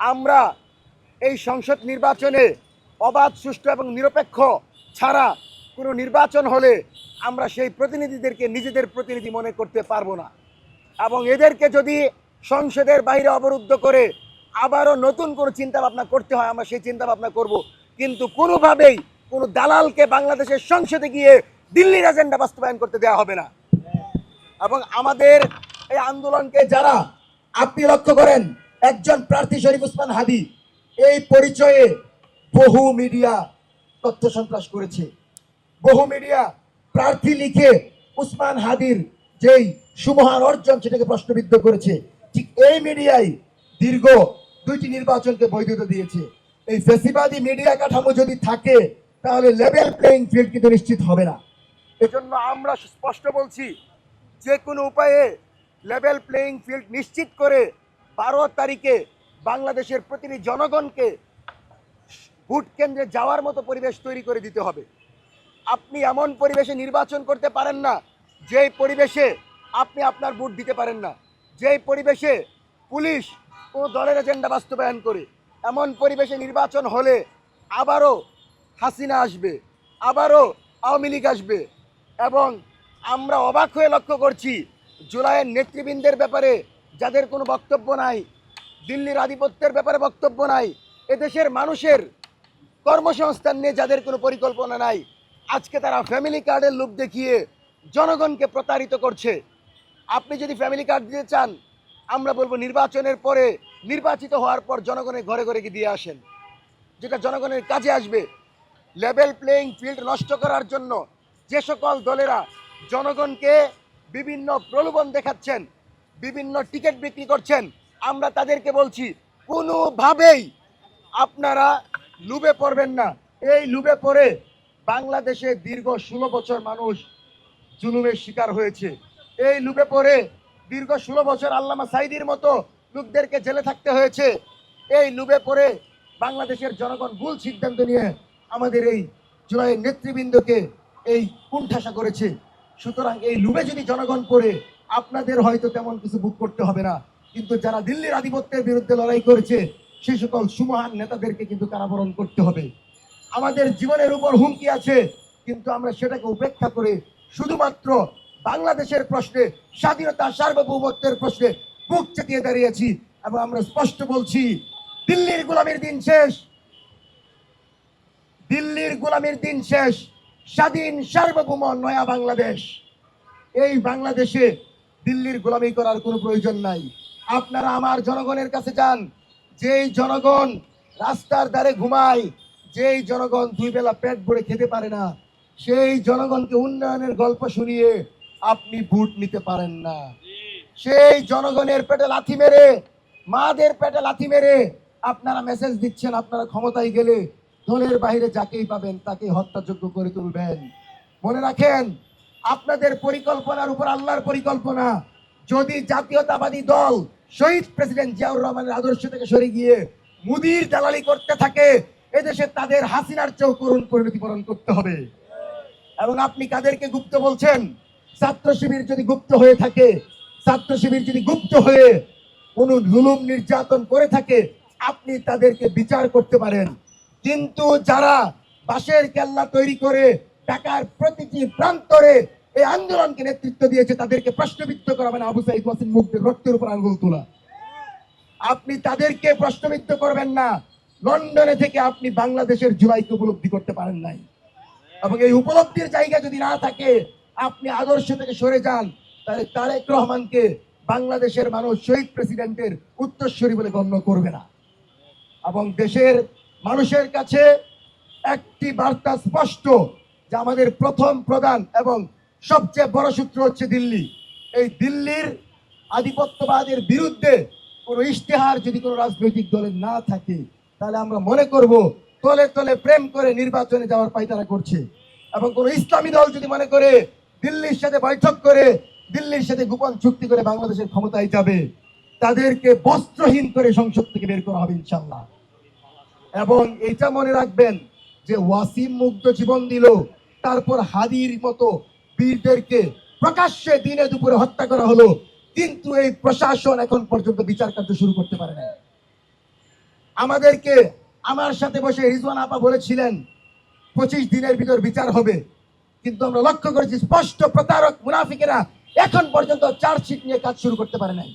আমরা এই সংসদ নির্বাচনে অবাধ, সুষ্ঠু এবং নিরপেক্ষ ছাড়া কোনো নির্বাচন হলে আমরা সেই প্রতিনিধিদেরকে নিজেদের প্রতিনিধি মনে করতে পারব না। এবং এদেরকে যদি সংসদের বাইরে অবরুদ্ধ করে আবারও নতুন কোনো চিন্তা ভাবনা করতে হয়, আমরা সেই চিন্তা ভাবনা করব। কিন্তু কোনোভাবেই কোনো দালালকে বাংলাদেশের সংসদে গিয়ে দিল্লির এজেন্ডা বাস্তবায়ন করতে দেওয়া হবে না। এবং আমাদের এই আন্দোলনকে যারা আপনি লক্ষ্য করেন একজন প্রার্থী শরীফ উসমান হাদি, এই পরিচয়ে বহু মিডিয়া তথ্য সন্ত্রাস করেছে। বহু মিডিয়া প্রার্থী লিখে উসমান হাদির যেই সুমহান অর্জন সেটাকে প্রশ্নবিদ্ধ করেছে। ঠিক এই মিডিয়াই দীর্ঘ দুইটি নির্বাচনকে বৈধতা দিয়েছে। এই ফেসিবাদী মিডিয়া কাঠামো যদি থাকে, তাহলে লেভেল প্লেইং ফিল্ড কিন্তু নিশ্চিত হবে না। এজন্য আমরা স্পষ্ট বলছি, যে কোনো উপায়ে লেভেল প্লেইং ফিল্ড নিশ্চিত করে বারো তারিখে বাংলাদেশের প্রতিটি জনগণকে ভোট কেন্দ্রে যাওয়ার মতো পরিবেশ তৈরি করে দিতে হবে। আপনি এমন পরিবেশে নির্বাচন করতে পারেন না, যেই পরিবেশে আপনি আপনার ভোট দিতে পারেন না। যেই পরিবেশে পুলিশ কোনো দলের এজেন্ডা বাস্তবায়ন করে, এমন পরিবেশে নির্বাচন হলে আবারও হাসিনা আসবে, আবারও আওয়ামী লীগ আসবে। এবং আমরা অবাক হয়ে লক্ষ্য করছি, জুলাইয়ের নেতৃবৃন্দের ব্যাপারে যাদের কোনো বক্তব্য নাই, দিল্লির আধিপত্যের ব্যাপারে বক্তব্য নাই, এদেশের মানুষের কর্মসংস্থান নিয়ে যাদের কোনো পরিকল্পনা নাই, আজকে তারা ফ্যামিলি কার্ডের লোভ দেখিয়ে জনগণকে প্রতারিত করছে। আপনি যদি ফ্যামিলি কার্ড দিতে চান, আমরা বলব নির্বাচনের পরে নির্বাচিত হওয়ার পর জনগণের ঘরে ঘরে গিয়ে দিয়ে আসেন। যেটা জনগণের কাজে আসবে। লেভেল প্লেইং ফিল্ড নষ্ট করার জন্য যে সকল দলেরা জনগণকে বিভিন্ন প্রলোভন দেখাচ্ছেন বিভিন্ন টিকিট বিক্রি করছেন। আমরা তাদেরকে বলছি, কোনোভাবেই আপনারা লুবে পড়বেন না। এই লুবে পড়ে বাংলাদেশে দীর্ঘ ষোলো বছর মানুষ জুলুমের শিকার হয়েছে। এই লুবে পড়ে দীর্ঘ ষোলো বছর আল্লামা সাইদির মতো লোকদেরকে জেলে থাকতে হয়েছে। এই লুবে পড়ে বাংলাদেশের জনগণ ভুল সিদ্ধান্ত নিয়ে আমাদের এই জুলাইয়ের নেতৃবৃন্দকে এই কুণ্ঠাসা করেছে। সুতরাং এই লুবে যদি জনগণ পড়ে আপনাদের হয়তো তেমন কিছু বুক করতে হবে না। কিন্তু যারা দিল্লির আধিপত্যের বিরুদ্ধে লড়াই করেছে সেই সকল সুমহান নেতাদেরকে কিন্তু কারাবরণ করতে হবে। আমাদের জীবনের উপর হুমকি আছে, কিন্তু আমরা সেটাকে উপেক্ষা করে শুধুমাত্র বাংলাদেশের প্রশ্নে, স্বাধীনতা সার্বভৌমত্বের প্রশ্নে বুক চেতিয়ে দাঁড়িয়েছি এবং আমরা স্পষ্ট বলছি, দিল্লির গোলামীর দিন শেষ। দিল্লির গোলামীর দিন শেষ। স্বাধীন সার্বভৌম নয়া বাংলাদেশ। এই বাংলাদেশে দিল্লির গোলামি করার কোনো প্রয়োজন নাই। আপনারা আমার জনগণের কাছে যান। যেই জনগণ রাস্তার ধারে ঘুমায়, যেই জনগণ দুই বেলা পেট ভরে খেতে পারে না, সেই জনগণকে উন্নয়নের গল্প শুনিয়ে আপনি ভোট নিতে পারেন না। সেই জনগণের পেটে লাথি মেরে, মাদের পেটে লাথি মেরে আপনারা মেসেজ দিচ্ছেন, আপনারা ক্ষমতায় গেলে দলের বাইরে যাকেই পাবেন তাকে হত্যাযোগ্য করে তুলবেন। মনে রাখেন আপনাদের পরিকল্পনার উপর আল্লাহর পরিকল্পনা। যদি জাতীয়তাবাদী দল শহীদ প্রেসিডেন্ট জিয়াউর রহমানের আদর্শ থেকে সরে গিয়ে মুদির দালালি করতে থাকে, এদেশে তাদের হাসিনার চেয়েও করুণ পরিণতি বরণ করতে হবে। এবং আপনি কাদেরকে গুপ্ত বলছেন? ছাত্র শিবির যদি গুপ্ত হয়ে থাকে, ছাত্র শিবির যদি গুপ্ত হয়ে কোনো জুলুম নির্যাতন করে থাকে, আপনি তাদেরকে বিচার করতে পারেন। কিন্তু যারা বাঁশের কেল্লা তৈরি করে ঢাকার প্রতিটি প্রান্তরে এই আন্দোলনকে নেতৃত্ব দিয়েছে তাদেরকে প্রশ্নবিদ্ধ করা মানে আবু সাইদ ওয়াসিম মুগ্ধের রক্তের উপর আঙ্গুল তোলা। আপনি তাদেরকে প্রশ্নবিদ্ধ করবেন না। লন্ডনে থেকে আপনি বাংলাদেশের জুলাইকে উপলব্ধি করতে পারেন নাই। এবং এই উপলব্ধির জায়গা যদি না থাকে, আপনি আদর্শ থেকে সরে যান, তাহলে তারেক রহমানকে বাংলাদেশের মানুষ শহীদ প্রেসিডেন্টের উত্তরস্বরী বলে গণ্য করবে না। এবং দেশের মানুষের কাছে একটি বার্তা স্পষ্ট যে আমাদের প্রথম প্রধান এবং সবচেয়ে বড় সূত্র হচ্ছে দিল্লি। এই দিল্লির আধিপত্যবাদের বিরুদ্ধে কোনো ইশতেহার যদি কোনো রাজনৈতিক দলের না থাকে, তাহলে আমরা মনে করব তলে তলে প্রেম করে নির্বাচনে যাওয়ার পাইতারা করছে। এবং কোনো ইসলামী দল যদি মনে করে দিল্লির সাথে বৈঠক করে, দিল্লির সাথে গোপন চুক্তি করে বাংলাদেশের ক্ষমতায় যাবে, তাদেরকে বস্ত্রহীন করে সংসদ থেকে বের করা হবে ইনশাল্লাহ এবং এটা মনে রাখবেন যে ওয়াসিম মুগ্ধ জীবন দিল তারপর হাদির মতো বীরদেরকে প্রকাশ্যে দিনে দুপুরে হত্যা করা হলো। কিন্তু এই প্রশাসন এখন পর্যন্ত বিচার কার্য শুরু করতে পারে না আমাদেরকে আমার সাথে বসে রিজওয়ান আপা বলেছিলেন, পঁচিশ দিনের ভিতর বিচার হবে। কিন্তু আমরা লক্ষ্য করেছি, স্পষ্ট প্রতারক, মুনাফিকেরা এখন পর্যন্ত চার্জশিট নিয়ে কাজ শুরু করতে পারে নাই।